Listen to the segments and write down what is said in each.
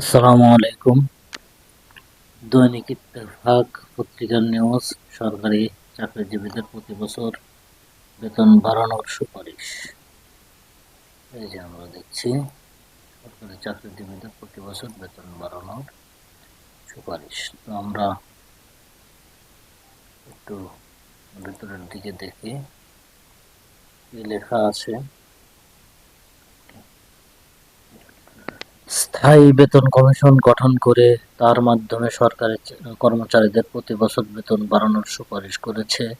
আসসালামু আলাইকুম। দৈনিক ইত্তেফাক পত্রিকার নিউজ, সরকারি চাকরিজীবীদের প্রতি বছর বেতন বাড়ানোর সুপারিশ। এই যে আমরা দেখছি, সরকারি চাকরিজীবীদের প্রতি বছর বেতন বাড়ানোর সুপারিশ। তো আমরা একটু ভেতরের দিকে দেখি। লেখা আছে স্থায়ী বেতন কমিশন গঠন করে তার মাধ্যমে সরকারি চ- কর্মচারীদের প্রতি বছর বেতন বাড়ানোর সুপারিশ করেছে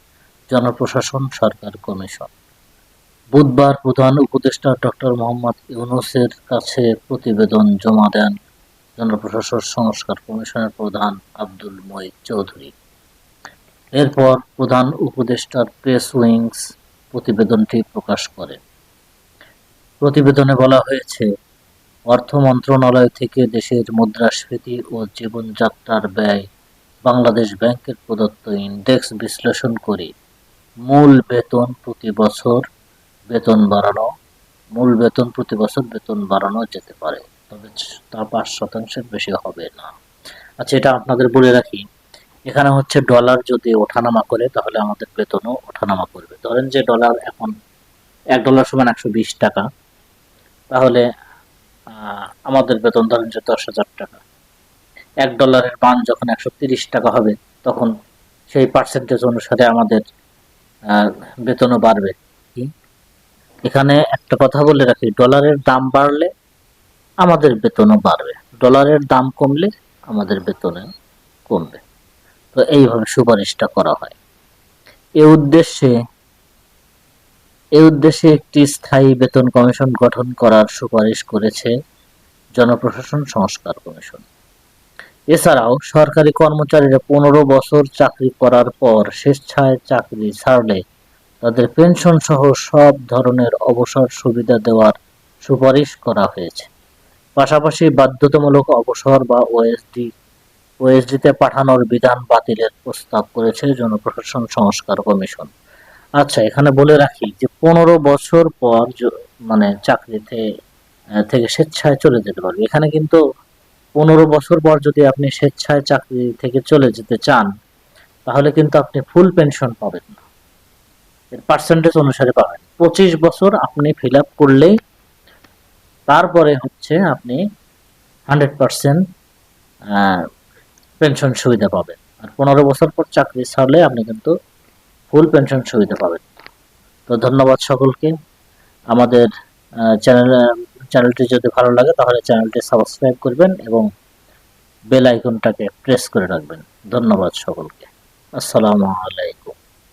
জনপ্রশাসন, সরকার কমিশন। বুধবার প্রধান উপদেষ্টা ডক্টর মোহাম্মদ ইউনুসের কাছে প্রতিবেদন জমা দেন জনপ্রশাসন সংস্কার কমিশনের প্রধান আব্দুল মঈদ চৌধুরী। এরপর প্রধান উপদেষ্টার প্রেস উইংস প্রতিবেদনটি প্রকাশ করে প্রতিবেদনে বলা হয়েছে অর্থ মন্ত্রণালয় থেকে দেশের মুদ্রাস্ফীতি ও জীবনযাত্রার ব্যয় বাংলাদেশ ব্যাংকের প্রদত্ত ইন্ডেক্স বিশ্লেষণ করে মূল বেতন প্রতি বছর বেতন বাড়ানো, মূল বেতন প্রতি বছর বেতন বাড়ানো যেতে পারে, তবে তা পাঁচ শতাংশের বেশি হবে না। আচ্ছা এটা আপনাদের বলে রাখি। এখানে হচ্ছে ডলার যদি ওঠানামা করে, তাহলে আমাদের বেতনও ওঠানামা করবে। ধরেন যে ডলার এখন এক ডলার সমান একশো বিশ টাকা, তাহলে আমাদের বেতন ধরেন যে দশ হাজার টাকা। এক ডলারের মান যখন একশো তিরিশ টাকা হবে, তখন সেই পার্সেন্টেজ অনুসারে আমাদের বেতনও বাড়বে। এখানে একটা কথা বলে রাখি ডলারের দাম বাড়লে আমাদের বেতনও বাড়বে। ডলারের দাম কমলে আমাদের বেতনে কমবে। তো এইভাবে সুপারিশটা করা হয়। এ উদ্দেশ্যে এ উদ্দেশ্যে একটি স্থায়ী বেতন কমিশন গঠন করার সুপারিশ করেছে জনপ্রশাসন সংস্কার কমিশন। এছাড়াও সরকারি কর্মচারীরা পনেরো বছর চাকরি করার পর স্বেচ্ছায় চাকরি ছাড়লে তাদের পেনশন সহ সব ধরনের অবসর সুবিধা দেওয়ার সুপারিশ করা হয়েছে। পাশাপাশি বাধ্যতামূলক অবসর বা ওএসডি ওএসডিতে পাঠানোর বিধান বাতিলের প্রস্তাব করেছে জনপ্রশাসন সংস্কার কমিশন। আচ্ছা এখানে বলে রাখি যে পনেরো বছর পর মানে চাকরিতে থেকে স্বেচ্ছায় চলে যেতে পারবে। এখানে কিন্তু পনেরো বছর পর যদি আপনি স্বেচ্ছায় চাকরি থেকে চলে যেতে চান, তাহলে কিন্তু আপনি ফুল পেনশন পাবেন না। এর পার্সেন্টেজ অনুসারে পাবেন। পঁচিশ বছর আপনি ফিল আপ করলেই তারপরে হচ্ছে আপনি হান্ড্রেড পার্সেন্ট পেনশন সুবিধা পাবেন। আর পনেরো বছর পর চাকরি ছাড়লে আপনি কিন্তু ফুল পেনশন সুবিধা পাবেন। তো ধন্যবাদ সকলকে। আমাদের চ্যানেল চ্যানেলটি যদি ভালো লাগে তাহলে চ্যানেলটি সাবস্ক্রাইব করবেন এবং বেল আইকনটাকে প্রেস করে রাখবেন। ধন্যবাদ সকলকে। আসসালামু আলাইকুম।